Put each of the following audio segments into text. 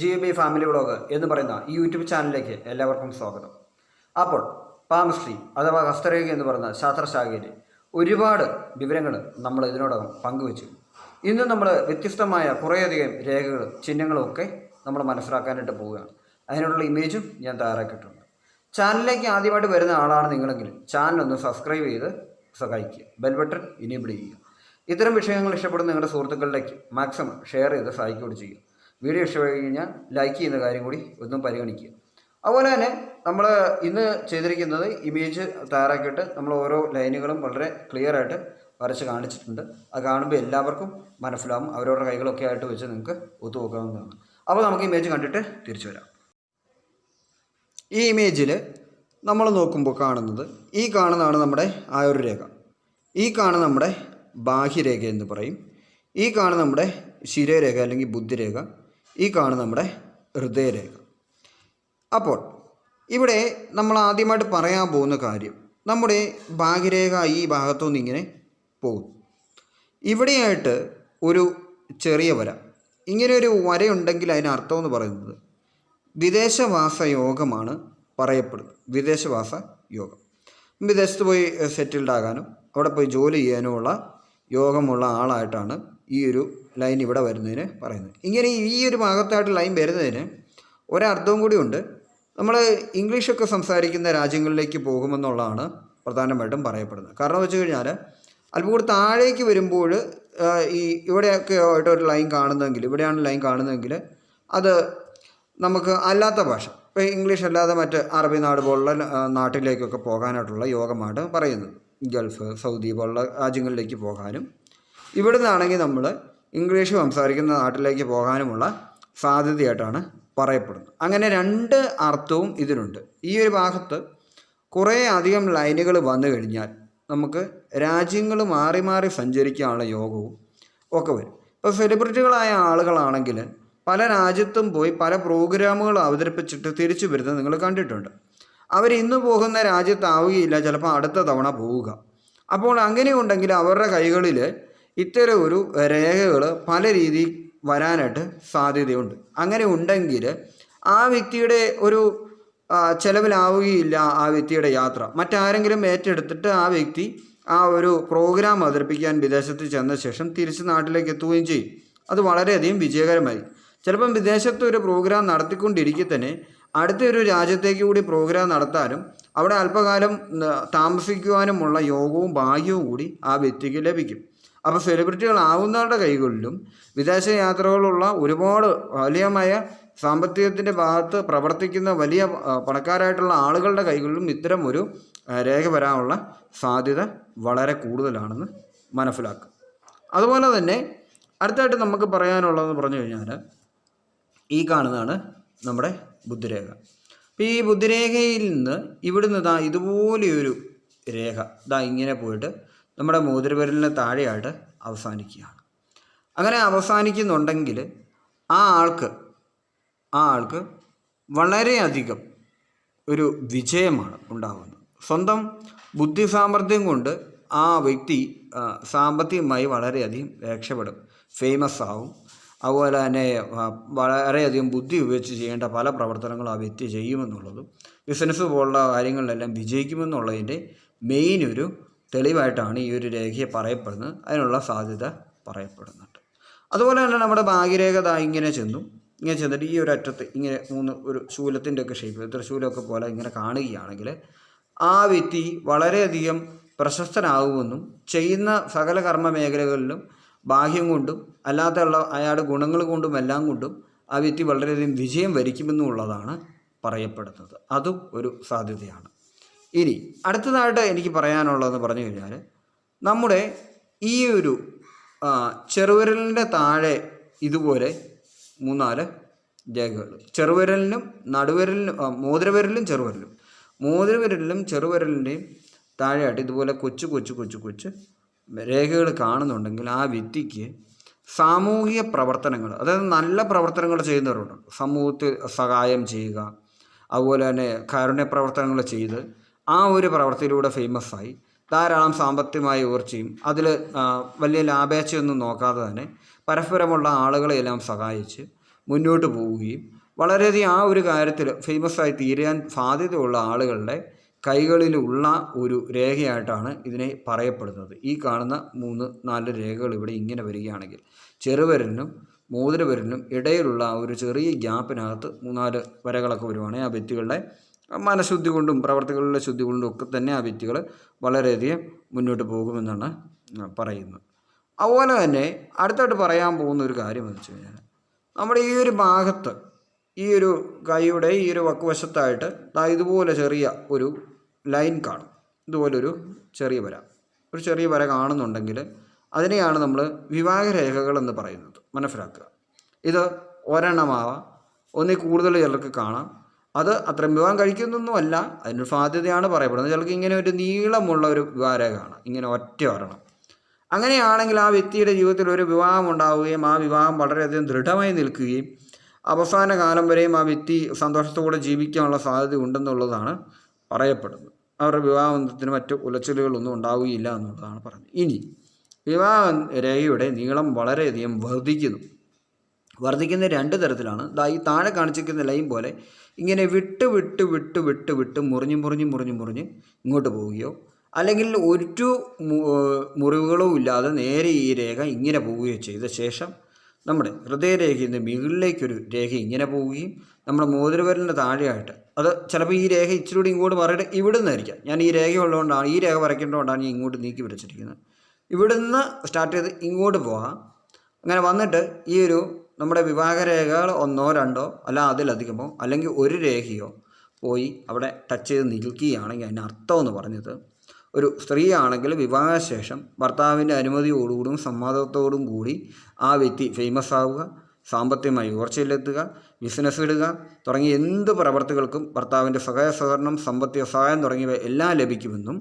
G B family vlog എന്ന് പറയുന്ന ഈ യൂട്യൂബ് ചാനലിലേക്ക് എല്ലാവർക്കും സ്വാഗതം. അപ്പോൾ പാമസ്ട്രി അഥവാ ഹസ്തരേഖ എന്ന് പറയുന്ന ശാസ്ത്രശാഖയിൽ ഒരുപാട് വിവരങ്ങൾ നമ്മൾ ഇതിനോടകം പങ്കുവച്ചു. ഇന്ന് നമ്മൾ വ്യത്യസ്തമായ കുറേയധികം രേഖകളും ചിഹ്നങ്ങളും ഒക്കെ നമ്മൾ മനസ്സിലാക്കാനായിട്ട് പോവുകയാണ്. അതിനുള്ള ഇമേജും ഞാൻ തയ്യാറാക്കിയിട്ടുണ്ട്. ചാനലിലേക്ക് ആദ്യമായിട്ട് വരുന്ന ആളാണ് നിങ്ങളെങ്കിൽ ചാനൽ ഒന്ന് സബ്സ്ക്രൈബ് ചെയ്ത് സഹായിക്കുക. ബെൽ ബട്ടൺ ചെയ്യുക. ഇത്തരം വിഷയങ്ങൾ ഇഷ്ടപ്പെടുന്ന നിങ്ങളുടെ സുഹൃത്തുക്കളിലേക്ക് മാക്സിമം ഷെയർ ചെയ്ത് സഹായിക്കുകയും ചെയ്യുക. വീഡിയോ ഇഷ്ടമായി കഴിഞ്ഞാൽ ലൈക്ക് ചെയ്യുന്ന കാര്യം കൂടി ഒന്നും പരിഗണിക്കുക. അതുപോലെ തന്നെ നമ്മൾ ഇന്ന് ചെയ്തിരിക്കുന്നത് ഇമേജ് തയ്യാറാക്കിയിട്ട് നമ്മൾ ഓരോ ലൈനുകളും വളരെ ക്ലിയർ ആയിട്ട് വരച്ച് കാണിച്ചിട്ടുണ്ട്. അത് കാണുമ്പോൾ എല്ലാവർക്കും മനസ്സിലാവും. അവരവരുടെ കൈകളൊക്കെ ആയിട്ട് വെച്ച് നിങ്ങൾക്ക് ഒത്തു നോക്കാവുന്നതാണ് അപ്പോൾ നമുക്ക് ഇമേജ് കണ്ടിട്ട് തിരിച്ചു വരാം. ഈ ഇമേജിൽ നമ്മൾ നോക്കുമ്പോൾ കാണുന്നത് ഈ കാണുന്നതാണ് നമ്മുടെ ആ ഒരു ആയുർരേഖ ഈ കാണുന്ന നമ്മുടെ ബാഹ്യരേഖ എന്ന് പറയും. ഈ കാണുന്ന നമ്മുടെ ശിരരേഖ അല്ലെങ്കിൽ ബുദ്ധിരേഖ. ഈ കാണുന്ന നമ്മുടെ ഹൃദയരേഖ. അപ്പോൾ ഇവിടെ നമ്മൾ ആദ്യമായിട്ട് പറയാൻ പോകുന്ന കാര്യം നമ്മുടെ ഭാഗ്യരേഖ ഈ ഭാഗത്തുനിന്ന് ഇങ്ങനെ പോകും. ഇവിടെയായിട്ട് ഒരു ചെറിയ വര. ഇങ്ങനെ ഒരു വരയുണ്ടെങ്കിൽ അതിന് അർത്ഥം എന്ന് പറയുന്നത് വിദേശവാസ യോഗമാണ് പറയപ്പെടുന്നത്. വിദേശവാസ യോഗം. വിദേശത്ത് പോയി സെറ്റിൽഡ് ആകാനും അവിടെ പോയി ജോലി ചെയ്യാനുമുള്ള യോഗമുള്ള ആളായിട്ടാണ് ഈ ഒരു ലൈൻ ഇവിടെ വരുന്നതിന് പറയുന്നത്. ഇങ്ങനെ ഈ ഒരു ഭാഗത്തായിട്ട് ലൈൻ വരുന്നതിന് ഒരർത്ഥവും കൂടിയുണ്ട് നമ്മൾ ഇംഗ്ലീഷൊക്കെ സംസാരിക്കുന്ന രാജ്യങ്ങളിലേക്ക് പോകുമെന്നുള്ളതാണ് പ്രധാനമായിട്ടും പറയപ്പെടുന്നത്. കാരണം വെച്ച് കഴിഞ്ഞാൽ അല്പം കൂടി താഴേക്ക് വരുമ്പോൾ ഈ ഇവിടെയൊക്കെ ആയിട്ട് ഒരു ലൈൻ കാണുന്നതെങ്കിൽ ഇവിടെയാണ് ലൈൻ കാണുന്നതെങ്കിൽ അത് നമുക്ക് അല്ലാത്ത ഭാഷ ഇപ്പോൾ ഇംഗ്ലീഷ് അല്ലാതെ മറ്റ് അറബി നാട് പോലുള്ള നാട്ടിലേക്കൊക്കെ പോകാനായിട്ടുള്ള യോഗമാണ് പറയുന്നത്. ഗൾഫ് സൗദി പോലുള്ള രാജ്യങ്ങളിലേക്ക് പോകാനും. ഇവിടെ നിന്നാണെങ്കിൽ നമ്മൾ ഇംഗ്ലീഷ് സംസാരിക്കുന്ന നാട്ടിലേക്ക് പോകാനുമുള്ള സാധ്യതയായിട്ടാണ് പറയപ്പെടുന്നത്. അങ്ങനെ രണ്ട് അർത്ഥവും ഇതിനുണ്ട് ഈ ഒരു ഭാഗത്ത് കുറേ അധികം ലൈനുകൾ വന്നു കഴിഞ്ഞാൽ നമുക്ക് രാജ്യങ്ങൾ മാറി മാറി സഞ്ചരിക്കാനുള്ള യോഗവും ഒക്കെ വരും. ഇപ്പോൾ സെലിബ്രിറ്റികളായ ആളുകളാണെങ്കിൽ പല രാജ്യത്തും പോയി പല പ്രോഗ്രാമുകൾ അവതരിപ്പിച്ചിട്ട് തിരിച്ചു വരുന്നത് നിങ്ങൾ കണ്ടിട്ടുണ്ട്. അവർ ഇന്ന് പോകുന്ന രാജ്യത്താവുകയില്ല ചിലപ്പോൾ അടുത്ത തവണ പോവുക. അപ്പോൾ അങ്ങനെയുണ്ടെങ്കിൽ അവരുടെ കൈകളിൽ ഇത്തരം ഒരു രേഖകൾ പല രീതിയിൽ വരാനായിട്ട് സാധ്യതയുണ്ട്. അങ്ങനെ ഉണ്ടെങ്കിൽ ആ വ്യക്തിയുടെ ഒരു ചിലവിലാവുകയില്ല ആ വ്യക്തിയുടെ യാത്ര. മറ്റാരെങ്കിലും ഏറ്റെടുത്തിട്ട് ആ വ്യക്തി ആ ഒരു പ്രോഗ്രാം അവതരിപ്പിക്കാൻ വിദേശത്ത് ചെന്ന ശേഷം തിരിച്ച് നാട്ടിലേക്ക് എത്തുകയും ചെയ്യും. അത് വളരെയധികം വിജയകരമായി. ചിലപ്പം വിദേശത്ത് ഒരു പ്രോഗ്രാം നടത്തിക്കൊണ്ടിരിക്കെ തന്നെ അടുത്ത ഒരു രാജ്യത്തേക്ക് കൂടി പ്രോഗ്രാം നടത്താനും അവിടെ അല്പകാലം താമസിക്കുവാനുമുള്ള യോഗവും ഭാഗ്യവും കൂടി ആ വ്യക്തിക്ക് ലഭിക്കും. അപ്പോൾ സെലിബ്രിറ്റികളാവുന്നവരുടെ കൈകളിലും വിദേശ യാത്രകളുള്ള ഒരുപാട് വലിയമായ സാമ്പത്തികത്തിന്റെ ഭാഗത്ത് പ്രവർത്തിക്കുന്ന വലിയ പണക്കാരായിട്ടുള്ള ആളുകളുടെ കൈകളിലും ഇത്തരം ഒരു രേഖ വരാനുള്ള സാധ്യത വളരെ കൂടുതലാണെന്ന് മനസ്സിലാക്കുക. അതുപോലെ തന്നെ അടുത്തായിട്ട് നമുക്ക് പറയാനുള്ളതെന്ന് പറഞ്ഞു കഴിഞ്ഞാൽ ഈ കാണുന്നതാണ് നമ്മുടെ ബുദ്ധിരേഖ. അപ്പോൾ ഈ ബുദ്ധിരേഖയിൽ നിന്ന് ഇവിടുന്ന് ഇതാ ഇതുപോലെയൊരു രേഖ ഇതാ ഇങ്ങനെ പോയിട്ട് നമ്മുടെ മോതിരവിരലിന് താഴെയായിട്ട് അവസാനിക്കുകയാണ്. അങ്ങനെ അവസാനിക്കുന്നുണ്ടെങ്കിൽ ആ ആൾക്ക് ആ ആൾക്ക് വളരെയധികം ഒരു വിജയമാണ് ഉണ്ടാകുന്നത് സ്വന്തം ബുദ്ധി സാമർഥ്യം കൊണ്ട് ആ വ്യക്തി സാമ്പത്തികമായി വളരെയധികം രക്ഷപ്പെടും. ഫേമസ് ആവും. അതുപോലെ തന്നെ വളരെയധികം ബുദ്ധി ഉപയോഗിച്ച് ചെയ്യേണ്ട പല പ്രവർത്തനങ്ങളും ആ വ്യക്തി ചെയ്യുമെന്നുള്ളതും ബിസിനസ് പോലുള്ള കാര്യങ്ങളിലെല്ലാം വിജയിക്കുമെന്നുള്ളതിന്റെ മെയിൻ ഒരു തെളിവായിട്ടാണ് ഈ ഒരു രേഖയെ പറയപ്പെടുന്നത്. അതിനുള്ള സാധ്യത പറയപ്പെടുന്നുണ്ട്. അതുപോലെ തന്നെ നമ്മുടെ ഭാഗ്യരേഖ ഇങ്ങനെ ചെന്നു. ഇങ്ങനെ ചെന്നിട്ട് ഈ ഒരു അറ്റത്ത് ഇങ്ങനെ മൂന്ന് ഒരു ശൂലത്തിന്റെ ഒക്കെ ഷേപ്പ് തൃശൂലമൊക്കെ പോലെ ഇങ്ങനെ കാണുകയാണെങ്കിൽ ആ വ്യക്തി വളരെയധികം പ്രശസ്തനാകുമെന്നും ചെയ്യുന്ന സകല കർമ്മ മേഖലകളിലും ബാഹ്യം കൊണ്ടും അല്ലാത്തുള്ള അയാളുടെ ഗുണങ്ങൾ കൊണ്ടും എല്ലാം കൊണ്ടും ആ വ്യക്തി വളരെയധികം വിജയം വരിക്കുമെന്നുള്ളതാണ് പറയപ്പെടുന്നത്. അതും ഒരു സാധ്യതയാണ്. ഇനി അടുത്തതായിട്ട് എനിക്ക് പറയാനുള്ളതെന്ന് പറഞ്ഞു കഴിഞ്ഞാൽ നമ്മുടെ ഈ ഒരു ചെറുവിരലിന്റെ താഴെ ഇതുപോലെ മൂന്നാൽ രേഖകൾ. ചെറുവിരലിനും നടുവിരലിനും മോതിരവിരലിനും ചെറുവിരലും. മോതിരവിരലിലും ചെറുവിരലിന്റെയും താഴെയായിട്ട് ഇതുപോലെ കൊച്ചു കൊച്ചു കൊച്ചു കൊച്ചു രേഖകൾ കാണുന്നുണ്ടെങ്കിൽ ആ വ്യക്തിക്ക് സാമൂഹിക പ്രവർത്തനങ്ങൾ അതായത് നല്ല പ്രവർത്തനങ്ങൾ ചെയ്യുന്നവരുണ്ട്. സമൂഹത്തിൽ സഹായം ചെയ്യുക അതുപോലെ തന്നെ കാരുണ്യ പ്രവർത്തനങ്ങൾ ചെയ്ത് ആ ഒരു പ്രവൃത്തിയിലൂടെ ഫേമസ് ആയി. ധാരാളം സാമ്പത്തികമായ ഉയർച്ചയും അതിൽ വലിയ ലാഭേച്ഛയൊന്നും നോക്കാതെ തന്നെ പരസ്പരമുള്ള ആളുകളെയെല്ലാം സഹായിച്ച് മുന്നോട്ട് പോവുകയും വളരെയധികം ആ ഒരു കാര്യത്തിൽ ഫേമസ് ആയി തീരാൻ സാധ്യതയുള്ള ആളുകളുടെ കൈകളിലുള്ള ഒരു രേഖയായിട്ടാണ് ഇതിനെ പറയപ്പെടുന്നത്. ഈ കാണുന്ന മൂന്ന് നാല് രേഖകൾ ഇവിടെ ഇങ്ങനെ വരികയാണെങ്കിൽ ചെറുവരനും മോതിരവിരലിനും ഇടയിലുള്ള ഒരു ചെറിയ ഗ്യാപ്പിനകത്ത് മൂന്നാൽ വരകളൊക്കെ വരുവാണെങ്കിൽ ആ വ്യക്തികളുടെ മനഃശുദ്ധി കൊണ്ടും പ്രവർത്തികളിലെ ശുദ്ധി കൊണ്ടും ഒക്കെ തന്നെ ആ വ്യക്തികൾ വളരെയധികം മുന്നോട്ട് പോകുമെന്നാണ് പറയുന്നത്. അതുപോലെ തന്നെ അടുത്തായിട്ട് പറയാൻ പോകുന്ന ഒരു കാര്യം എന്ന് വെച്ച് കഴിഞ്ഞാൽ നമ്മുടെ ഈ ഒരു ഭാഗത്ത് ഈ ഒരു കൈയുടെ ഈ ഒരു വക്കുവശത്തായിട്ട് ഇതുപോലെ ചെറിയ ഒരു ലൈൻ കാണും. ഇതുപോലൊരു ചെറിയ വര. ഒരു ചെറിയ വര കാണുന്നുണ്ടെങ്കിൽ അതിനെയാണ് നമ്മൾ വിവാഹരേഖകൾ എന്ന് പറയുന്നത്. മനസ്സിലാക്കുക. ഇത് ഒരെണ്ണമാവാം. ഒന്നിൽ കൂടുതൽ ചിലർക്ക് കാണാം. അത് അത്രയും വിവാഹം കഴിക്കുന്നൊന്നും അല്ല അതിനൊരു സാധ്യതയാണ് പറയപ്പെടുന്നത്. ചിലർക്ക് ഇങ്ങനെ ഒരു നീളമുള്ള ഒരു വിവാഹരേഖയാണ് ഇങ്ങനെ ഒറ്റ വരണം അങ്ങനെയാണെങ്കിൽ ആ വ്യക്തിയുടെ ജീവിതത്തിൽ ഒരു വിവാഹം ഉണ്ടാവുകയും ആ വിവാഹം വളരെയധികം ദൃഢമായി നിൽക്കുകയും അവസാന കാലം വരെയും ആ വ്യക്തി സന്തോഷത്തോടെ ജീവിക്കാനുള്ള സാധ്യത ഉണ്ടെന്നുള്ളതാണ് പറയപ്പെടുന്നത്. അവരുടെ വിവാഹബന്ധത്തിന് മറ്റു ഉലച്ചിലുകളൊന്നും ഉണ്ടാവുകയില്ല എന്നുള്ളതാണ് പറഞ്ഞത്. ഇനി വിവാഹ രേഖയുടെ നീളം വളരെയധികം വർദ്ധിക്കുന്നു. വർദ്ധിക്കുന്ന രണ്ട് തരത്തിലാണ്. ഈ താഴെ കാണിച്ചിരിക്കുന്ന ലൈൻ പോലെ ഇങ്ങനെ വിട്ട് വിട്ട് വിട്ട് വിട്ട് വിട്ട് മുറിഞ്ഞ് മുറിഞ്ഞ് മുറിഞ്ഞ് മുറിഞ്ഞ് ഇങ്ങോട്ട് പോവുകയോ അല്ലെങ്കിൽ ഒരു മുറിവുകളോ ഇല്ലാതെ നേരെ ഈ രേഖ ഇങ്ങനെ പോവുകയോ ചെയ്ത ശേഷം നമ്മുടെ ഹൃദയരേഖയിൽ നിന്ന് മുകളിലേക്കൊരു രേഖ ഇങ്ങനെ പോവുകയും നമ്മുടെ മോതിരവരലിന്റെ താഴെയായിട്ട് അത് ചിലപ്പോൾ ഈ രേഖ ഇച്ചിരി കൂടി ഇങ്ങോട്ട് മാറിയിട്ട് ഇവിടെ നിന്നായിരിക്കാം ഞാൻ ഈ രേഖ ഉള്ളതുകൊണ്ടാണ് ഈ രേഖ വരയ്ക്കേണ്ടതുകൊണ്ടാണ് ഞാൻ ഇങ്ങോട്ട് നീക്കി വരച്ചിരിക്കുന്നത്. ഇവിടുന്ന് സ്റ്റാർട്ട് ചെയ്ത് ഇങ്ങോട്ട് പോകാം അങ്ങനെ വന്നിട്ട് ഈ ഒരു നമ്മുടെ വിവാഹരേഖകൾ ഒന്നോ രണ്ടോ അല്ല അതിലധികമോ അല്ലെങ്കിൽ ഒരു രേഖയോ പോയി അവിടെ ടച്ച് ചെയ്ത് നിൽക്കുകയാണെങ്കിൽ അതിന് അർത്ഥം എന്ന് പറഞ്ഞത് ഒരു സ്ത്രീ ആണെങ്കിൽ വിവാഹശേഷം ഭർത്താവിന്റെ അനുമതിയോടുകൂടും സമ്മതത്തോടും കൂടി ആ വ്യക്തി ഫേമസ് ആവുക സാമ്പത്തികമായി ഉയർച്ചയിലെത്തുക ബിസിനസ് ഇടുക തുടങ്ങിയ എന്ത് പ്രവർത്തികൾക്കും ഭർത്താവിന്റെ സഹായ സഹകരണം സാമ്പത്തിക സഹായം തുടങ്ങിയവ എല്ലാം ലഭിക്കുമെന്നും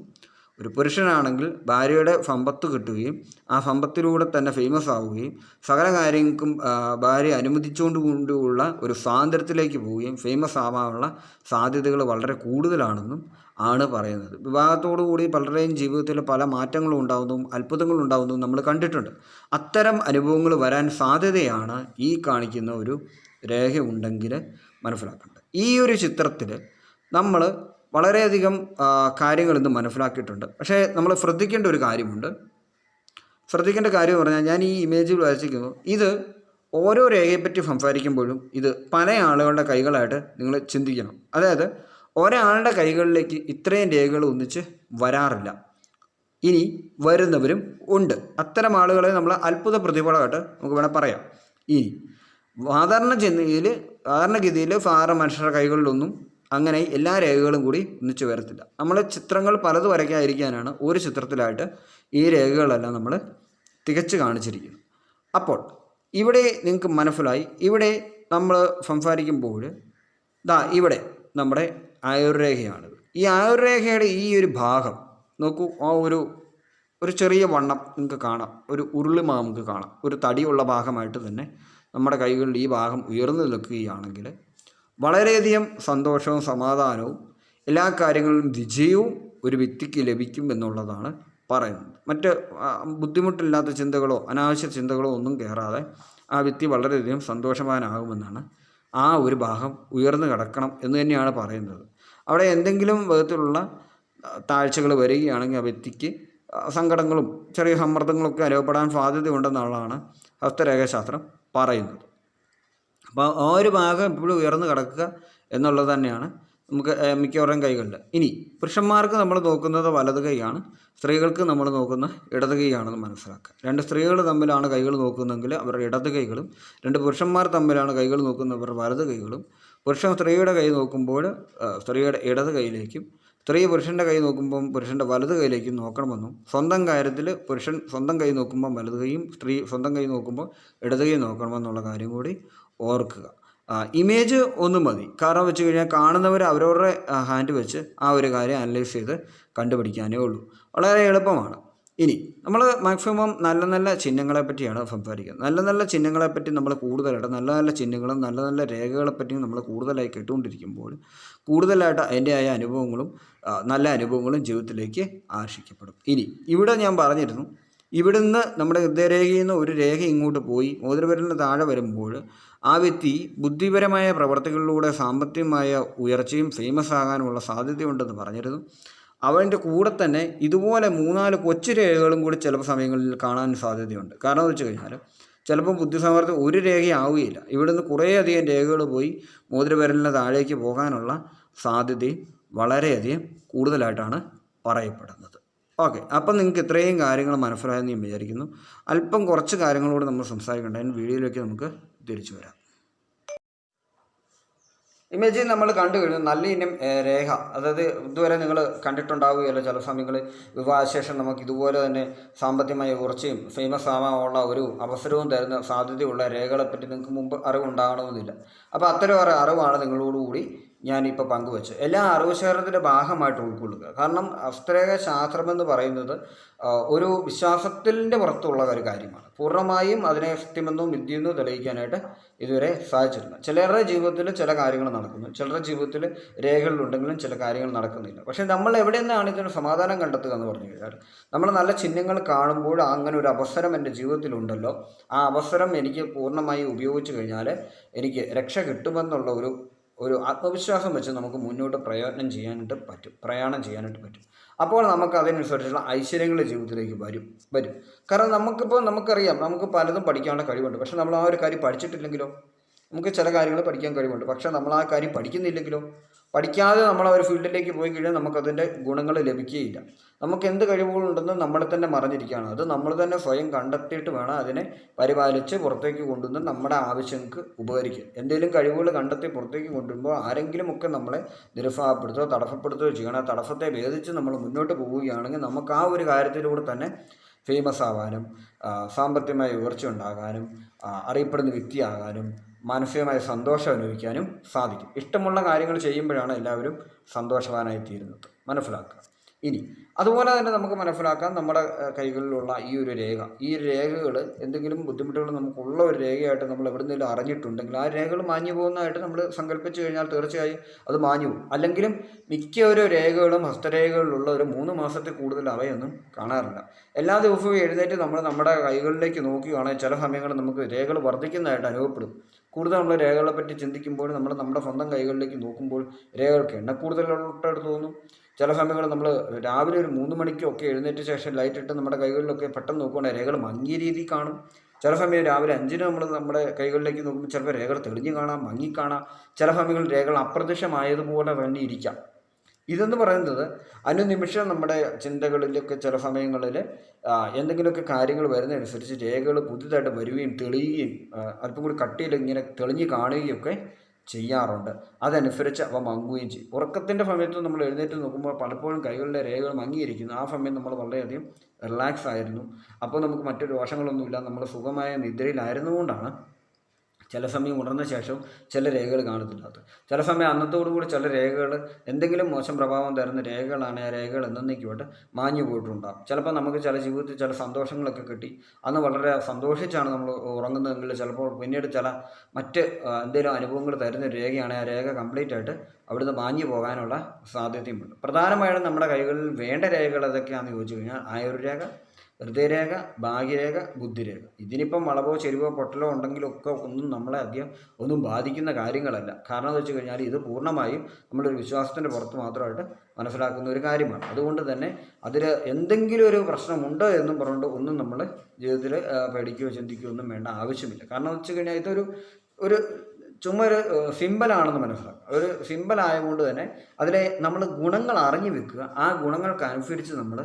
ഒരു പുരുഷനാണെങ്കിൽ ഭാര്യയുടെ സമ്പത്ത് കിട്ടുകയും ആ സമ്പത്തിലൂടെ തന്നെ ഫേമസ് ആവുകയും സകല കാര്യങ്ങൾക്കും ഭാര്യ അനുവദിച്ചുകൊണ്ട് കൊണ്ടുള്ള ഒരു സ്വാതന്ത്ര്യത്തിലേക്ക് പോവുകയും ഫേമസ് ആവാനുള്ള സാധ്യതകൾ വളരെ കൂടുതലാണെന്നും ആണ് പറയുന്നത്. വിവാഹത്തോടു കൂടി പലരുടെയും ജീവിതത്തിൽ പല മാറ്റങ്ങളും ഉണ്ടാകുന്നതും അത്ഭുതങ്ങളും ഉണ്ടാകുന്നതും നമ്മൾ കണ്ടിട്ടുണ്ട്. അത്തരം അനുഭവങ്ങൾ വരാൻ സാധ്യതയാണ് ഈ കാണിക്കുന്ന ഒരു രേഖ ഉണ്ടെങ്കിൽ മനസ്സിലാക്കേണ്ടത്. ഈ ഒരു ചിത്രത്തിൽ നമ്മൾ വളരെയധികം കാര്യങ്ങൾ ഇന്ന് മനസ്സിലാക്കിയിട്ടുണ്ട്. പക്ഷേ നമ്മൾ ശ്രദ്ധിക്കേണ്ട ഒരു കാര്യമുണ്ട്. ശ്രദ്ധിക്കേണ്ട കാര്യം പറഞ്ഞാൽ ഞാൻ ഈ ഇമേജിൽ വരച്ചിരിക്കുന്നു. ഇത് ഓരോ രേഖയെപ്പറ്റി സംസാരിക്കുമ്പോഴും ഇത് പല ആളുകളുടെ കൈകളായിട്ട് നിങ്ങൾ ചിന്തിക്കണം. അതായത് ഒരാളുടെ കൈകളിലേക്ക് ഇത്രയും രേഖകൾ ഒന്നിച്ച് വരാറില്ല. ഇനി വരുന്നവരും ഉണ്ട്. അത്തരം ആളുകളെ നമ്മൾ അത്ഭുത പ്രതിഫലമായിട്ട് നമുക്ക് വേണേൽ പറയാം. ഇനി സാധാരണ ചിന്തയിൽ സാധാരണഗതിയിൽ സാധാരണ മനുഷ്യരുടെ കൈകളിലൊന്നും അങ്ങനെ എല്ലാ രേഖകളും കൂടി ഒന്നിച്ചു വരത്തില്ല നമ്മൾ ചിത്രങ്ങൾ പലത് വരയ്ക്കാതിരിക്കാനാണ് ഒരു ചിത്രത്തിലായിട്ട് ഈ രേഖകളെല്ലാം നമ്മൾ തികച്ച് കാണിച്ചിരിക്കുന്നു അപ്പോൾ ഇവിടെ നിങ്ങൾക്ക് മനസ്സിലായി ഇവിടെ നമ്മൾ സംസാരിക്കുമ്പോൾ ദാ ഇവിടെ നമ്മുടെ ആയുർരേഖയാണിത്. ഈ ആയുർരേഖയുടെ ഈ ഒരു ഭാഗം നോക്കൂ ആ ഒരു ഒരു ചെറിയ വണ്ണം നിങ്ങൾക്ക് കാണാം ഒരു ഉരുളിമ നമുക്ക് കാണാം. ഒരു തടിയുള്ള ഭാഗമായിട്ട് തന്നെ നമ്മുടെ കൈകളിൽ ഈ ഭാഗം ഉയർന്നു നിൽക്കുകയാണെങ്കിൽ വളരെയധികം സന്തോഷവും സമാധാനവും എല്ലാ കാര്യങ്ങളിലും വിജയവും ഒരു വ്യക്തിക്ക് ലഭിക്കും എന്നുള്ളതാണ് പറയുന്നത്. മറ്റ് ബുദ്ധിമുട്ടില്ലാത്ത ചിന്തകളോ അനാവശ്യ ചിന്തകളോ ഒന്നും കയറാതെ ആ വ്യക്തി വളരെയധികം സന്തോഷവാനാകുമെന്നാണ് ആ ഒരു ഭാഗം ഉയർന്നു കിടക്കണം എന്ന് തന്നെയാണ് പറയുന്നത്. അവിടെ എന്തെങ്കിലും വിധത്തിലുള്ള താഴ്ചകൾ വരികയാണെങ്കിൽ ആ വ്യക്തിക്ക് സങ്കടങ്ങളും ചെറിയ സമ്മർദ്ദങ്ങളൊക്കെ അനുഭവപ്പെടാൻ സാധ്യതയുണ്ടെന്നുള്ളതാണ് ഹസ്തരേഖാശാസ്ത്രം പറയുന്നത്. അപ്പോൾ ആ ഒരു ഭാഗം എപ്പോഴും ഉയർന്നു കിടക്കുക എന്നുള്ളത് തന്നെയാണ് നമുക്ക് മിക്കവാറും കൈകളിൽ ഇനി പുരുഷന്മാർക്ക് നമ്മൾ നോക്കുന്നത് വലത് കൈയാണ്. സ്ത്രീകൾക്ക് നമ്മൾ നോക്കുന്ന ഇടത് കൈയാണെന്ന് മനസ്സിലാക്കുക. രണ്ട് സ്ത്രീകൾ തമ്മിലാണ് കൈകൾ നോക്കുന്നതെങ്കിൽ അവരുടെ ഇടത് കൈകളും രണ്ട് പുരുഷന്മാർ തമ്മിലാണ് കൈകൾ നോക്കുന്നവർ വലത് കൈകളും. പുരുഷൻ സ്ത്രീയുടെ കൈ നോക്കുമ്പോൾ സ്ത്രീയുടെ ഇടത് കൈയിലേക്കും സ്ത്രീ പുരുഷന്റെ കൈ നോക്കുമ്പം പുരുഷന്റെ വലത് കൈയിലേക്കും നോക്കണമെന്നും സ്വന്തം കാര്യത്തിൽ പുരുഷൻ സ്വന്തം കൈ നോക്കുമ്പം വലത് കൈയും സ്ത്രീ സ്വന്തം കൈ നോക്കുമ്പോൾ ഇടത് കൈ നോക്കണമെന്നുള്ള കാര്യം കൂടി ഓർക്കുക. ഇമേജ് ഒന്ന് മതി. കാരണം വെച്ച് കഴിഞ്ഞാൽ കാണുന്നവർ അവരവരുടെ ഹാൻഡ് വെച്ച് ആ ഒരു കാര്യം അനലൈസ് ചെയ്ത് കണ്ടുപിടിക്കാനേ ഉള്ളൂ. വളരെ എളുപ്പമാണ്. ഇനി നമ്മൾ മാക്സിമം നല്ല നല്ല ചിഹ്നങ്ങളെ പറ്റിയാണ് സംസാരിക്കുന്നത്. നല്ല നല്ല ചിഹ്നങ്ങളെ പറ്റി നമ്മൾ കൂടുതലായിട്ട് നല്ല നല്ല ചിഹ്നങ്ങളും നല്ല നല്ല രേഖകളെ പറ്റിയും നമ്മൾ കൂടുതലായി കേട്ടുകൊണ്ടിരിക്കുമ്പോൾ കൂടുതലായിട്ട് അതിന്റെ ആയ അനുഭവങ്ങളും നല്ല അനുഭവങ്ങളും ജീവിതത്തിലേക്ക് ആകർഷിക്കപ്പെടും. ഇനി ഇവിടെ ഞാൻ പറഞ്ഞിരുന്നു ഇവിടുന്ന് നമ്മുടെ ഹൃദയരേഖയിൽ നിന്ന് ഒരു രേഖ ഇങ്ങോട്ട് പോയി മോതിരവിരലിന് താഴെ വരുമ്പോൾ ആ വ്യക്തി ബുദ്ധിപരമായ പ്രവർത്തികളിലൂടെ സാമ്പത്തികമായ ഉയർച്ചയും ഫേമസ് ആകാനുമുള്ള സാധ്യതയുണ്ടെന്ന് പറഞ്ഞിരുന്നു. അവന്റെ കൂടെ തന്നെ ഇതുപോലെ മൂന്നാൽ കൊച്ചു രേഖകളും കൂടി ചിലപ്പോൾ സമയങ്ങളിൽ കാണാൻ സാധ്യതയുണ്ട്. കാരണം എന്ന് വെച്ച് കഴിഞ്ഞാൽ ചിലപ്പോൾ ബുദ്ധിസമ്മർദ്ദം ഒരു രേഖയാവുകയില്ല ഇവിടുന്ന് കുറേയധികം രേഖകൾ പോയി മോതിരവിരലിന് താഴേക്ക് പോകാനുള്ള സാധ്യതയും വളരെയധികം കൂടുതലായിട്ടാണ് പറയപ്പെടുന്നത്. ഓക്കെ അപ്പം നിങ്ങൾക്ക് ഇത്രയും കാര്യങ്ങൾ മനസ്സിലായെന്ന് ഞാൻ വിചാരിക്കുന്നു. അല്പം കുറച്ച് കാര്യങ്ങളോട് നമ്മൾ സംസാരിക്കേണ്ട. അതിന് വീഡിയോയിലേക്ക് നമുക്ക് തിരിച്ചു വരാം. ഇമേജിൽ നമ്മൾ കണ്ടു കഴിഞ്ഞു നല്ല ഇനം രേഖ. അതായത് ഇതുവരെ നിങ്ങൾ കണ്ടിട്ടുണ്ടാവുകയല്ല ചില സമയങ്ങളിൽ വിവാഹശേഷം നമുക്ക് ഇതുപോലെ തന്നെ സാമ്പത്തികമായ ഉയർച്ചയും ഫേമസ് ആവാനുള്ള ഒരു അവസരവും തരുന്ന സാധ്യതയുള്ള രേഖകളെപ്പറ്റി നിങ്ങൾക്ക് മുമ്പ് അറിവുണ്ടാകണമെന്നില്ല അപ്പോൾ അത്തരം ഒരു അറിവാണ് നിങ്ങളോടുകൂടി ഞാനിപ്പോൾ പങ്കുവച്ചു. എല്ലാ അറിവ് ശേഖരണത്തിന്റെ ഭാഗമായിട്ട് ഉൾക്കൊള്ളുക. കാരണം അസ്ത്രേഖ ശാസ്ത്രം എന്ന് പറയുന്നത് ഒരു വിശ്വാസത്തിന്റെ പുറത്തുള്ള ഒരു കാര്യമാണ്. പൂർണമായും അതിനെ സത്യമെന്നോ മിഥ്യെന്നോ തെളിയിക്കാനായിട്ട് ഇതുവരെ സാധിച്ചിരുന്നു ചിലരുടെ ജീവിതത്തിൽ ചില കാര്യങ്ങൾ നടക്കുന്നു. ചിലരുടെ ജീവിതത്തിൽ രേഖകളുണ്ടെങ്കിലും ചില കാര്യങ്ങൾ നടക്കുന്നില്ല. പക്ഷേ നമ്മൾ എവിടെ നിന്നാണ് ഇതിന് സമാധാനം കണ്ടെത്തുക എന്ന് പറഞ്ഞു കഴിഞ്ഞാൽ നമ്മൾ നല്ല ചിഹ്നങ്ങൾ കാണുമ്പോൾ അങ്ങനെ ഒരു അവസരം എന്റെ ജീവിതത്തിലുണ്ടല്ലോ. ആ അവസരം എനിക്ക് പൂർണമായി ഉപയോഗിച്ച് കഴിഞ്ഞാൽ എനിക്ക് രക്ഷ കിട്ടുമെന്നുള്ള ഒരു ഒരു ആത്മവിശ്വാസം വെച്ച് നമുക്ക് മുന്നോട്ട് പ്രയത്നം ചെയ്യാനായിട്ട് പറ്റും പ്രയാണം ചെയ്യാനായിട്ട് പറ്റും. അപ്പോൾ നമുക്ക് അതിനനുസരിച്ചുള്ള ഐശ്വര്യങ്ങൾ ജീവിതത്തിലേക്ക് വരും വരും. കാരണം നമുക്കിപ്പോൾ നമുക്കറിയാം നമുക്ക് പലതും പഠിക്കാനുള്ള കഴിവുണ്ട്. പക്ഷേ നമ്മൾ ആ ഒരു കാര്യം പഠിച്ചിട്ടില്ലെങ്കിലോ? നമുക്ക് ചില കാര്യങ്ങൾ പഠിക്കാൻ കഴിവുണ്ട്. പക്ഷേ നമ്മൾ ആ കാര്യം പഠിക്കുന്നില്ലെങ്കിലോ? പഠിക്കാതെ നമ്മൾ ആ ഒരു ഫീൽഡിലേക്ക് പോയി കഴിഞ്ഞാൽ നമുക്കതിന്റെ ഗുണങ്ങൾ ലഭിക്കുകയില്ല. നമുക്ക് എന്ത് കഴിവുകളുണ്ടെന്ന് നമ്മളെ തന്നെ മറിഞ്ഞിരിക്കുകയാണ്. അത് നമ്മൾ തന്നെ സ്വയം കണ്ടെത്തിയിട്ട് വേണം അതിനെ പരിപാലിച്ച് പുറത്തേക്ക് കൊണ്ടുവന്ന് നമ്മുടെ ആവശ്യങ്ങൾക്ക് ഉപകരിക്കുക എന്തെങ്കിലും കഴിവുകൾ കണ്ടെത്തി പുറത്തേക്ക് കൊണ്ടുവരുമ്പോൾ ആരെങ്കിലുമൊക്കെ നമ്മളെ നിരുത്സാഹപ്പെടുത്തുകയോ തടസ്സപ്പെടുത്തുകയോ ചെയ്യണം. ആ തടസ്സത്തെ ഭേദിച്ച് നമ്മൾ മുന്നോട്ട് പോവുകയാണെങ്കിൽ നമുക്ക് ആ ഒരു കാര്യത്തിലൂടെ തന്നെ ഫേമസ് ആവാനും സാമ്പത്തികമായ ഉയർച്ച ഉണ്ടാകാനും അറിയപ്പെടുന്ന വ്യക്തിയാകാനും മാനസികമായ സന്തോഷം അനുഭവിക്കാനും സാധിക്കും. ഇഷ്ടമുള്ള കാര്യങ്ങൾ ചെയ്യുമ്പോഴാണ് എല്ലാവരും സന്തോഷവാനായി തീരുന്നത് മനസ്സിലാക്കുക. ഇനി. അതുപോലെ തന്നെ നമുക്ക് മനസ്സിലാക്കാം നമ്മുടെ കൈകളിലുള്ള ഈ ഒരു രേഖ. ഈ രേഖകൾ എന്തെങ്കിലും ബുദ്ധിമുട്ടുകൾ നമുക്കുള്ള ഒരു രേഖയായിട്ട് നമ്മൾ എവിടെന്നെങ്കിലും അറിഞ്ഞിട്ടുണ്ടെങ്കിൽ ആ രേഖകൾ മാഞ്ഞു പോകുന്നതായിട്ട് നമ്മൾ സങ്കല്പിച്ചു കഴിഞ്ഞാൽ തീർച്ചയായും അത് മാഞ്ഞു പോകും. അല്ലെങ്കിലും മിക്ക ഓരോ രേഖകളും ഹസ്തരേഖകളിലുള്ള ഒരു മൂന്ന് മാസത്തിൽ കൂടുതൽ അവയൊന്നും കാണാറില്ല. എല്ലാ ദിവസവും എഴുന്നേറ്റ് നമ്മൾ നമ്മുടെ കൈകളിലേക്ക് നോക്കുകയാണെങ്കിൽ ചില സമയങ്ങളിൽ നമുക്ക് രേഖകൾ വർദ്ധിക്കുന്നതായിട്ട് അനുഭവപ്പെടും. കൂടുതൽ നമ്മൾ രേഖകളെ പറ്റി ചിന്തിക്കുമ്പോൾ നമ്മൾ നമ്മുടെ സ്വന്തം കൈകളിലേക്ക് നോക്കുമ്പോൾ രേഖകൾക്ക് എണ്ണ കൂടുതലുള്ളിടത്ത് തോന്നും. ചില സമയങ്ങളിൽ നമ്മൾ രാവിലെ ഒരു മൂന്ന് മണിക്കൊക്കെ എഴുന്നേറ്റ ശേഷം ലൈറ്റ് ഇട്ട് നമ്മുടെ കൈകളിലൊക്കെ പെട്ടെന്ന് നോക്കുകയാണെങ്കിൽ രേഖകൾ മങ്ങിയ രീതി കാണും. ചില സമയം രാവിലെ അഞ്ചിന് നമ്മൾ നമ്മുടെ കൈകളിലേക്ക് നോക്കുമ്പോൾ ചിലപ്പോൾ രേഖകൾ തെളിഞ്ഞു കാണാം മങ്ങി കാണാം. ചില സമയങ്ങളിൽ രേഖകൾ അപ്രത്യക്ഷമായതുപോലെ തന്നെ ഇരിക്കാം. ഇതെന്ന് പറയുന്നത് അനുനിമിഷം നമ്മുടെ ചിന്തകളിലൊക്കെ ചില സമയങ്ങളിൽ എന്തെങ്കിലുമൊക്കെ കാര്യങ്ങൾ വരുന്നതനുസരിച്ച് രേഖകൾ പുതിയതായിട്ട് വരികയും തെളിയുകയും അല്പം കൂടി കട്ടിയിൽ ഇങ്ങനെ തെളിഞ്ഞ് കാണുകയൊക്കെ ചെയ്യാറുണ്ട്. അതനുസരിച്ച് അവ മങ്ങുകയും ചെയ്യും. ഉറക്കത്തിന്റെ സമയത്ത് നമ്മൾ എഴുന്നേറ്റ് നോക്കുമ്പോൾ പലപ്പോഴും കൈകളിലെ രേഖകൾ മങ്ങിയിരിക്കുന്നു. ആ സമയം നമ്മൾ വളരെയധികം റിലാക്സ് ആയിരുന്നു. അപ്പോൾ നമുക്ക് മറ്റു ദോഷങ്ങളൊന്നുമില്ല നമ്മൾ സുഖമായ നിദ്രയിലായിരുന്നുകൊണ്ടാണ് ചില സമയം ഉണർന്ന ശേഷം ചില രേഖകൾ കാണത്തില്ലാത്ത. ചില സമയം അന്നത്തോടുകൂടി ചില രേഖകൾ എന്തെങ്കിലും മോശം പ്രഭാവം തരുന്ന രേഖകളാണ് ആ രേഖകൾ എന്നേക്കുമായിട്ട് മാഞ്ഞു പോയിട്ടുണ്ടാകും ചിലപ്പോൾ നമുക്ക് ചില ജീവിതത്തിൽ ചില സന്തോഷങ്ങളൊക്കെ കിട്ടി. അന്ന് വളരെ സന്തോഷിച്ചാണ് നമ്മൾ ഉറങ്ങുന്നതെങ്കിൽ ചിലപ്പോൾ പിന്നീട് ചില മറ്റ് എന്തെങ്കിലും അനുഭവങ്ങൾ തരുന്ന രേഖയാണ് ആ രേഖ കംപ്ലീറ്റ് ആയിട്ട് അവിടുന്ന് മാഞ്ഞു പോകാനുള്ള സാധ്യതയുമുണ്ട്. പ്രധാനമായിട്ടും നമ്മുടെ കൈകളിൽ വേണ്ട രേഖകൾ ഏതൊക്കെയാണെന്ന് ചോദിച്ചു കഴിഞ്ഞാൽ ആയുർരേഖ ഹൃദയരേഖ ഭാഗ്യരേഖ ബുദ്ധിരേഖ. ഇതിനിപ്പം വളവോ ചെരുവോ പൊട്ടലോ ഉണ്ടെങ്കിലൊക്കെ ഒന്നും നമ്മളെ അധികം ഒന്നും ബാധിക്കുന്ന കാര്യങ്ങളല്ല. കാരണം എന്ന് വെച്ച് കഴിഞ്ഞാൽ ഇത് പൂർണമായും നമ്മളൊരു വിശ്വാസത്തിന്റെ പുറത്ത് മാത്രമായിട്ട് മനസ്സിലാക്കുന്ന ഒരു കാര്യമാണ്. അതുകൊണ്ട് തന്നെ അതിൽ എന്തെങ്കിലും ഒരു പ്രശ്നമുണ്ടോ എന്നും പറഞ്ഞുകൊണ്ട് ഒന്നും നമ്മൾ ജീവിതത്തിൽ പേടിക്കുകയോ ചിന്തിക്കുകയോ ഒന്നും വേണ്ട ആവശ്യമില്ല. കാരണം എന്ന് വെച്ച് കഴിഞ്ഞാൽ ഇതൊരു ഒരു ചുമ്മാ ഒരു സിമ്പലാണെന്ന് മനസ്സിലാക്കുക ഒരു സിമ്പലായതുകൊണ്ട് തന്നെ അതിലെ നമ്മൾ ഗുണങ്ങൾ അറിഞ്ഞു വെക്കുക. ആ ഗുണങ്ങൾക്ക് അനുസരിച്ച് നമ്മൾ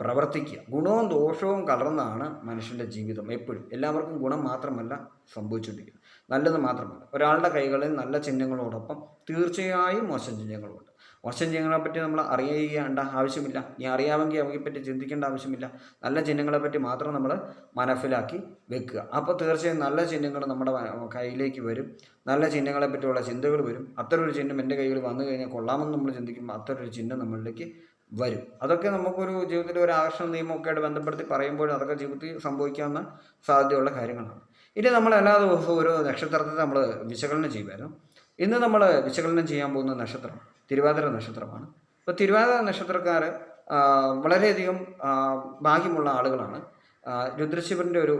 പ്രവർത്തിക്കുക. ഗുണവും ദോഷവും കലർന്നാണ് മനുഷ്യന്റെ ജീവിതം എപ്പോഴും. എല്ലാവർക്കും ഗുണം മാത്രമല്ല സംഭവിച്ചുകൊണ്ടിരിക്കുന്നത്. നല്ലത് മാത്രമല്ല. ഒരാളുടെ കൈകളിൽ നല്ല ചിഹ്നങ്ങളോടൊപ്പം തീർച്ചയായും മോശം ചിഹ്നങ്ങളുണ്ട്. മോശം ചിഹ്നങ്ങളെ പറ്റി നമ്മൾ അറിയേണ്ട ആവശ്യമില്ല. നീ അറിയാമെങ്കിൽ അവയെപ്പറ്റി പറ്റി ചിന്തിക്കേണ്ട ആവശ്യമില്ല. നല്ല ചിഹ്നങ്ങളെ പറ്റി മാത്രം നമ്മൾ മനസ്സിലാക്കി വെക്കുക. അപ്പോൾ തീർച്ചയായും നല്ല ചിഹ്നങ്ങൾ നമ്മുടെ കയ്യിലേക്ക് വരും. നല്ല ചിഹ്നങ്ങളെ പറ്റിയുള്ള ചിന്തകൾ വരും. അത്തരൊരു ചിഹ്നം എന്റെ കയ്യിൽ വന്നു കഴിഞ്ഞാൽ കൊള്ളാമെന്ന് നമ്മൾ ചിന്തിക്കുമ്പോൾ അത്തരൊരു ചിഹ്നം നമ്മളിലേക്ക് വരും. അതൊക്കെ നമുക്കൊരു ജീവിതത്തിൽ ഒരു ആകർഷണ നിയമമൊക്കെ ആയിട്ട് ബന്ധപ്പെടുത്തി പറയുമ്പോൾ അതൊക്കെ ജീവിതത്തിൽ സംഭവിക്കാവുന്ന സാധ്യതയുള്ള കാര്യങ്ങളാണ്. ഇനി നമ്മൾ എല്ലാ ദിവസവും ഒരു നക്ഷത്രത്തെ നമ്മൾ വിശകലനം ചെയ്യുമായിരുന്നു. ഇന്ന് നമ്മൾ വിശകലനം ചെയ്യാൻ പോകുന്ന നക്ഷത്രം തിരുവാതിര നക്ഷത്രമാണ്. ഇപ്പോൾ തിരുവാതിര നക്ഷത്രക്കാർ വളരെയധികം ഭാഗ്യമുള്ള ആളുകളാണ്. രുദ്രശിവന്റെ ഒരു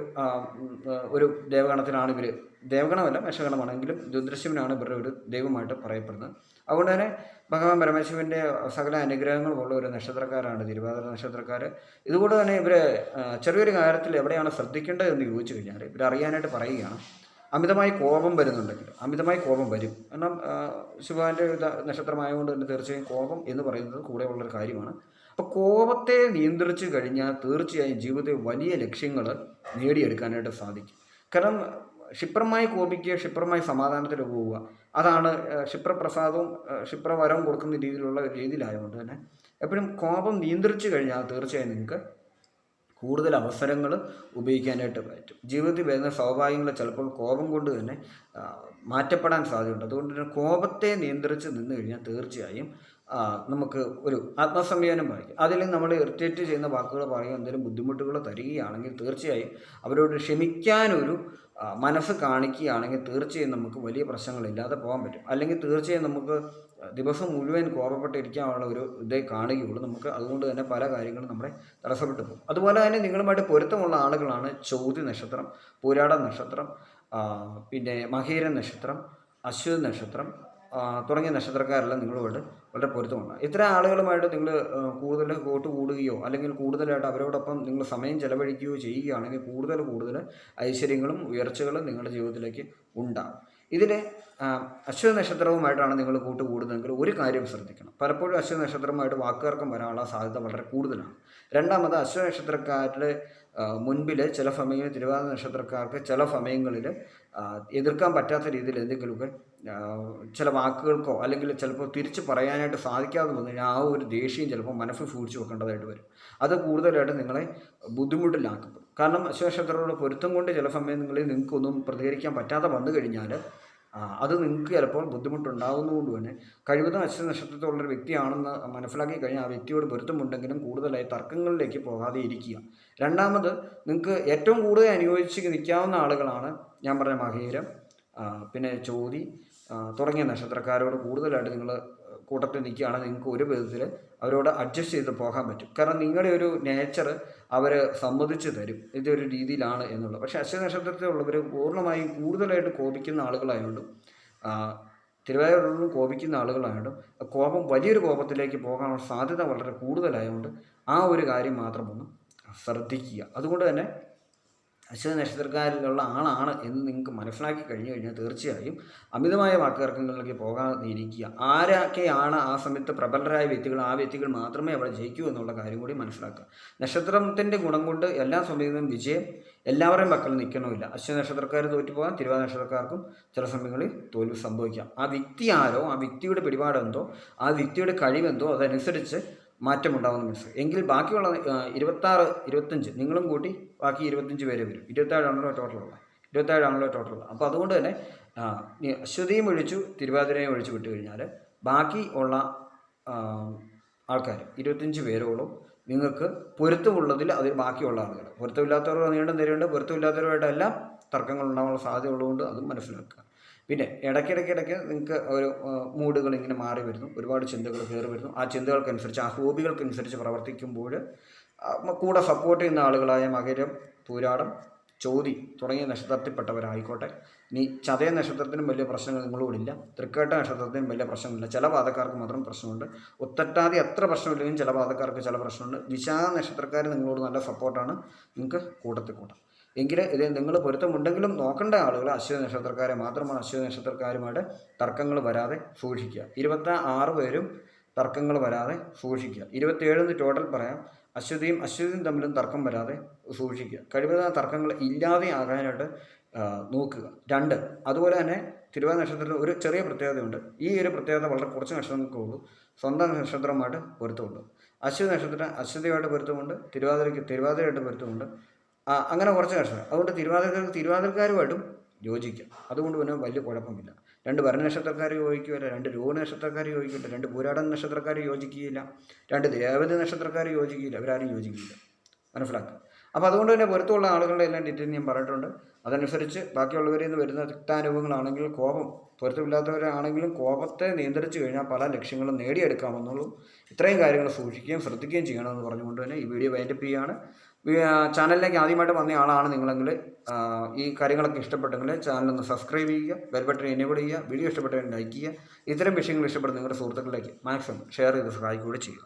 ഒരു ദേവഗണത്തിലാണ് ഇവർ ദേവഗണമല്ല മേഷഗണമാണെങ്കിലും രുദ്രശിവനാണ് ഇവരുടെ ഒരു ദൈവമായിട്ട് പറയപ്പെടുന്നത്. അതുകൊണ്ട് തന്നെ ഭഗവാൻ പരമശിവന്റെ സകല അനുഗ്രഹങ്ങളുമുള്ള ഒരു നക്ഷത്രക്കാരാണ് തിരുവാതിര നക്ഷത്രക്കാർ ഇതുകൊണ്ട് തന്നെ ഇവർ ചെറിയൊരു കാര്യത്തിൽ എവിടെയാണ് ശ്രദ്ധിക്കേണ്ടത് എന്ന് ചോദിച്ചു കഴിഞ്ഞാൽ ഇവർ അറിയാനായിട്ട് പറയുകയാണ്. അമിതമായി കോപം വരുന്നുണ്ടെങ്കിൽ അമിതമായി കോപം വരും. കാരണം ശിവാന്റെ നക്ഷത്രമായതുകൊണ്ട് തന്നെ തീർച്ചയായും കോപം എന്ന് പറയുന്നത് കൂടെ ഉള്ളൊരു കാര്യമാണ്. അപ്പോൾ കോപത്തെ നിയന്ത്രിച്ചു കഴിഞ്ഞാൽ തീർച്ചയായും ജീവിതത്തിൽ വലിയ ലക്ഷ്യങ്ങൾ നേടിയെടുക്കാനായിട്ട് സാധിക്കും. കാരണം ക്ഷിപ്രമായി കോപിക്കുക ക്ഷിപ്രമായി സമാധാനത്തിൽ പോവുക. അതാണ് ക്ഷിപ്രപ്രസാദവും ക്ഷിപ്രവരവും കൊടുക്കുന്ന രീതിയിലുള്ള രീതിയിലായതുകൊണ്ട് തന്നെ എപ്പോഴും കോപം നിയന്ത്രിച്ചു കഴിഞ്ഞാൽ തീർച്ചയായും നിങ്ങൾക്ക് കൂടുതൽ അവസരങ്ങൾ ഉപയോഗിക്കാനായിട്ട് പറ്റും. ജീവിതത്തിൽ വരുന്ന സ്വാഭാവികങ്ങൾ ചിലപ്പോൾ കോപം കൊണ്ട് തന്നെ മാറ്റപ്പെടാൻ സാധ്യതയുണ്ട്. അതുകൊണ്ട് തന്നെ കോപത്തെ നിയന്ത്രിച്ച് നിന്ന് കഴിഞ്ഞാൽ തീർച്ചയായും നമുക്ക് ഒരു ആത്മസംയമനം വായിക്കും അതിൽ നമ്മൾ ഇറിറ്റേറ്റ് ചെയ്യുന്ന വാക്കുകൾ പറയുക എന്തെങ്കിലും ബുദ്ധിമുട്ടുകൾ തരികയാണെങ്കിൽ തീർച്ചയായും അവരോട് ക്ഷമിക്കാനൊരു മനസ്സ് കാണിക്കുകയാണെങ്കിൽ തീർച്ചയായും നമുക്ക് വലിയ പ്രശ്നങ്ങളില്ലാതെ പോകാൻ പറ്റും. അല്ലെങ്കിൽ തീർച്ചയായും നമുക്ക് ദിവസം മുഴുവൻ കോപപ്പെട്ടിരിക്കാനുള്ള ഒരു ഇതേ കാണുകയുള്ളൂ. നമുക്ക് അതുകൊണ്ട് തന്നെ പല കാര്യങ്ങളും നമ്മളെ തടസ്സപ്പെട്ടു പോകും. അതുപോലെ തന്നെ നിങ്ങളുമായിട്ട് പൊരുത്തമുള്ള ആളുകളാണ് ചോതി നക്ഷത്രം പൂരാട നക്ഷത്രം പിന്നെ മഹീര നക്ഷത്രം അശ്വതി നക്ഷത്രം തുടങ്ങിയ നക്ഷത്രക്കാരെല്ലാം നിങ്ങളുമായിട്ട് വളരെ പൊരുത്തമുണ്ട്. ഇത്ര ആളുകളുമായിട്ട് നിങ്ങൾ കൂടുതൽ കൂട്ട് കൂടുകയോ അല്ലെങ്കിൽ കൂടുതലായിട്ട് അവരോടൊപ്പം നിങ്ങൾ സമയം ചെലവഴിക്കുകയോ ചെയ്യുകയാണെങ്കിൽ കൂടുതൽ കൂടുതൽ ഐശ്വര്യങ്ങളും ഉയർച്ചകളും നിങ്ങളുടെ ജീവിതത്തിലേക്ക് ഉണ്ടാകും. ഇതിൽ അശ്വ നക്ഷത്രവുമായിട്ടാണ് നിങ്ങൾ കൂട്ട് കൂടുന്നതെങ്കിൽ ഒരു കാര്യം ശ്രദ്ധിക്കണം. പലപ്പോഴും അശ്വതി നക്ഷത്രവുമായിട്ട് വാക്കുകാർക്കും വരാനുള്ള സാധ്യത വളരെ കൂടുതലാണ്. രണ്ടാമത് അശ്വ നക്ഷത്രക്കാരുടെ മുൻപിൽ ചില സമയങ്ങളിൽ തിരുവാതിര നക്ഷത്രക്കാർക്ക് ചില സമയങ്ങളിൽ എതിർക്കാൻ പറ്റാത്ത രീതിയിൽ എന്തെങ്കിലുമൊക്കെ ചില വാക്കുകൾക്കോ അല്ലെങ്കിൽ ചിലപ്പോൾ തിരിച്ച് പറയാനായിട്ട് സാധിക്കാതെ വന്നു കഴിഞ്ഞാൽ ആ ഒരു ദേഷ്യം ചിലപ്പോൾ മനസ്സിൽ സൂക്ഷിച്ചു വെക്കേണ്ടതായിട്ട് വരും. അത് കൂടുതലായിട്ട് നിങ്ങളെ ബുദ്ധിമുട്ടിലാക്കപ്പെടും. കാരണം അശ്വനക്ഷത്രത്തോട് പൊരുത്തം കൊണ്ട് ചില സമയങ്ങളിൽ നിങ്ങൾക്കൊന്നും പ്രതികരിക്കാൻ പറ്റാതെ വന്നു കഴിഞ്ഞാൽ അത് നിങ്ങൾക്ക് ചിലപ്പോൾ ബുദ്ധിമുട്ടുണ്ടാകുന്നതുകൊണ്ട് തന്നെ കഴിവതും അശ്വനക്ഷത്രത്തോടുള്ളൊരു വ്യക്തിയാണെന്ന് മനസ്സിലാക്കി കഴിഞ്ഞാൽ ആ വ്യക്തിയോട് പൊരുത്തമുണ്ടെങ്കിലും കൂടുതലായി തർക്കങ്ങളിലേക്ക് പോകാതെ ഇരിക്കുക. രണ്ടാമത് നിങ്ങൾക്ക് ഏറ്റവും കൂടുതൽ അനുയോജിച്ച് നിൽക്കാവുന്ന ആളുകളാണ് ഞാൻ പറഞ്ഞ മഹീരം പിന്നെ ചോതി തുടങ്ങിയ നക്ഷത്രക്കാരോട് കൂടുതലായിട്ട് നിങ്ങൾ കൂട്ടത്തിൽ നിൽക്കുകയാണെങ്കിൽ നിങ്ങൾക്ക് ഒരു വിധത്തിൽ അവരോട് അഡ്ജസ്റ്റ് ചെയ്ത് പോകാൻ പറ്റും. കാരണം നിങ്ങളുടെ ഒരു നേച്ചർ അവർ സമ്മതിച്ച് തരും. ഇതൊരു രീതിയിലാണ് എന്നുള്ളത്. പക്ഷേ അശ്വ നക്ഷത്രത്തിലുള്ളവർ പൂർണമായും കൂടുതലായിട്ട് കോപിക്കുന്ന ആളുകളായതുകൊണ്ടും തിരുവായൂരിലും കോപിക്കുന്ന ആളുകളായതുകൊണ്ടും കോപം വലിയൊരു കോപത്തിലേക്ക് പോകാനുള്ള സാധ്യത വളരെ കൂടുതലായതുകൊണ്ട് ആ ഒരു കാര്യം മാത്രം ഒന്ന് ശ്രദ്ധിക്കുക. അതുകൊണ്ട് തന്നെ അശ്വതി നക്ഷത്രക്കാരിലുള്ള ആളാണ് എന്ന് നിങ്ങൾക്ക് മനസ്സിലാക്കി കഴിഞ്ഞു കഴിഞ്ഞാൽ തീർച്ചയായും അമിതമായ വാക്കുതർക്കങ്ങളിലേക്ക് പോകാതെ ഇരിക്കുക ആരൊക്കെയാണ് ആ സമയത്ത് പ്രബലരായ വ്യക്തികൾ? ആ വ്യക്തികൾ മാത്രമേ അവിടെ ജയിക്കൂ എന്നുള്ള കാര്യം കൂടി മനസ്സിലാക്കുക. നക്ഷത്രത്തിന്റെ ഗുണം കൊണ്ട് എല്ലാ സമയത്തും വിജയം എല്ലാവരുടെയും പക്കൽ നിൽക്കണമില്ല. അശ്വ നക്ഷത്രക്കാർ തോറ്റുപോകാം തിരുവാതിര നക്ഷത്രക്കാർക്കും ചില സമയങ്ങളിൽ തോൽവി സംഭവിക്കാം. ആ വ്യക്തി ആരോ ആ വ്യക്തിയുടെ പിടിപാടെന്തോ ആ വ്യക്തിയുടെ കഴിവെന്തോ അതനുസരിച്ച് മാറ്റമുണ്ടാവുന്ന മിസ് എങ്കിൽ ബാക്കിയുള്ള ഇരുപത്താറ് ഇരുപത്തഞ്ച് നിങ്ങളും കൂട്ടി ബാക്കി ഇരുപത്തഞ്ച് പേര് വരും. ഇരുപത്തേഴാണല്ലോ ടോട്ടലുള്ള ഇരുപത്തേഴാണല്ലോ ടോട്ടൽ അപ്പോൾ അതുകൊണ്ട് തന്നെ അശ്വതിയും ഒഴിച്ചു തിരുവാതിരയും ഒഴിച്ചു വിട്ടു കഴിഞ്ഞാൽ ബാക്കി ഉള്ള ആൾക്കാർ ഇരുപത്തഞ്ച് പേരോളം നിങ്ങൾക്ക് പൊരുത്തമുള്ളതിൽ അതിൽ ബാക്കിയുള്ള ആളുകൾ പൊരുത്തമില്ലാത്തവർ നീണ്ടും തരുന്നുണ്ട് പൊരുത്തമില്ലാത്തവരുമായിട്ടെല്ലാം തർക്കങ്ങൾ ഉണ്ടാകാനുള്ള സാധ്യത ഉള്ളതുകൊണ്ട് അതും മനസ്സിലാക്കുക. പിന്നെ ഇടയ്ക്കിടയ്ക്കിടയ്ക്ക് നിങ്ങൾക്ക് ഒരു മൂഡുകൾ ഇങ്ങനെ മാറി വരുന്നു. ഒരുപാട് ചിന്തകൾ കയറി വരുന്നു. ആ ചിന്തകൾക്കനുസരിച്ച് ആ ഹോബികൾക്കനുസരിച്ച് പ്രവർത്തിക്കുമ്പോൾ കൂടെ സപ്പോർട്ട് ചെയ്യുന്ന ആളുകളായ മകരം പൂരാടം ചോതി തുടങ്ങിയ നക്ഷത്രത്തിൽപ്പെട്ടവരായിക്കോട്ടെ. ഇനി ചതയ നക്ഷത്രത്തിനും വലിയ പ്രശ്നങ്ങൾ നിങ്ങളോടില്ല തൃക്കേട്ട നക്ഷത്രത്തിനും വലിയ പ്രശ്നമില്ല ചില പാതക്കാർക്ക് മാത്രം പ്രശ്നമുണ്ട്. ഒത്തട്ടാതി അത്ര പ്രശ്നമില്ലെങ്കിലും ചില പാതക്കാർക്ക് ചില പ്രശ്നമുണ്ട്. വിശാ നക്ഷത്രക്കാർ നിങ്ങളോട് നല്ല സപ്പോർട്ടാണ് നിങ്ങൾക്ക് കൂട്ടത്തിൽ കൂട്ടാം. എങ്കിൽ ഇത് നിങ്ങൾ പൊരുത്തമുണ്ടെങ്കിലും നോക്കേണ്ട ആളുകൾ അശ്വതി നക്ഷത്രക്കാരെ മാത്രമാണ് അശ്വതി നക്ഷത്രക്കാരുമായിട്ട് തർക്കങ്ങൾ വരാതെ സൂക്ഷിക്കുക. ഇരുപത്തി ആറ് പേരും തർക്കങ്ങൾ വരാതെ സൂക്ഷിക്കുക. ഇരുപത്തിയേഴെന്ന് ടോട്ടൽ പറയാം. അശ്വതിയും അശ്വതിയും തമ്മിലും തർക്കം വരാതെ സൂക്ഷിക്കുക. കഴിവതും തർക്കങ്ങൾ ഇല്ലാതെ ആകാനായിട്ട് നോക്കുക. രണ്ട് അതുപോലെ തന്നെ തിരുവാതിര നക്ഷത്രത്തിൽ ഒരു ചെറിയ പ്രത്യേകതയുണ്ട്. ഈ ഒരു പ്രത്യേകത വളരെ കുറച്ച് നക്ഷത്രങ്ങൾക്ക് ഉള്ളൂ. സ്വന്തം നക്ഷത്രമായിട്ട് പൊരുത്തമുണ്ട്. അശ്വതി നക്ഷത്രം അശ്വതിയായിട്ട് പൊരുത്തമുണ്ട്. തിരുവാതിരയ്ക്ക് തിരുവാതിരയായിട്ട് പൊരുത്തമുണ്ട്. ആ, അങ്ങനെ കുറച്ച് കർഷകർ അതുകൊണ്ട് തിരുവാതിരക്കാർക്ക് തിരുവാതിരക്കാരുമായിട്ടും യോജിക്കാം. അതുകൊണ്ട് പിന്നെ വലിയ കുഴപ്പമില്ല. രണ്ട് ഭരണ നക്ഷത്രക്കാർ യോജിക്കുകയില്ല രണ്ട് രോഗ നക്ഷത്രക്കാർ യോജിക്കില്ല രണ്ട് പുരാടൻ നക്ഷത്രക്കാർ യോജിക്കുകയില്ല രണ്ട് ദേവത നക്ഷത്രക്കാർ യോജിക്കില്ല അവരാരും യോജിക്കില്ല. മനസ്സിലാക്കുക അപ്പോൾ അതുകൊണ്ട് തന്നെ പുറത്തുള്ള ആളുകളുടെ എല്ലാം ഡീറ്റെയിൽ ഞാൻ പറഞ്ഞിട്ടുണ്ട്. അതനുസരിച്ച് ബാക്കിയുള്ളവരിൽ നിന്ന് വരുന്ന തിക്താനുഭവങ്ങളാണെങ്കിൽ കോപം പൊരുത്തമില്ലാത്തവരാണെങ്കിലും കോപത്തെ നിയന്ത്രിച്ചു കഴിഞ്ഞാൽ പല ലക്ഷ്യങ്ങളും നേടിയെടുക്കാമെന്നുള്ളൂ. ഇത്രയും കാര്യങ്ങൾ സൂക്ഷിക്കുകയും ശ്രദ്ധിക്കുകയും ചെയ്യണമെന്ന് പറഞ്ഞുകൊണ്ട് തന്നെ ഈ വീഡിയോ വൈൻഡപ്പ് ചെയ്യുകയാണ്. ചാനലിലേക്ക് ആദ്യമായിട്ട് വന്ന ആളാണ് നിങ്ങളെങ്കിൽ ഈ കാര്യങ്ങളൊക്കെ ഇഷ്ടപ്പെട്ടെങ്കിൽ ചാനലൊന്ന് സബ്സ്ക്രൈബ് ചെയ്യുക ബെൽ ബട്ടൺ എനേബിൾ ചെയ്യുക വീഡിയോ ഇഷ്ടപ്പെട്ടെങ്കിൽ ലൈക്ക് ചെയ്യുക. ഇത്തരം വിഷയങ്ങൾ ഇഷ്ടപ്പെടുന്ന നിങ്ങളുടെ സുഹൃത്തുക്കളിലേക്ക് മാക്സിമം ഷെയർ ചെയ്ത് സഹായിക്കുകയും ചെയ്യുക.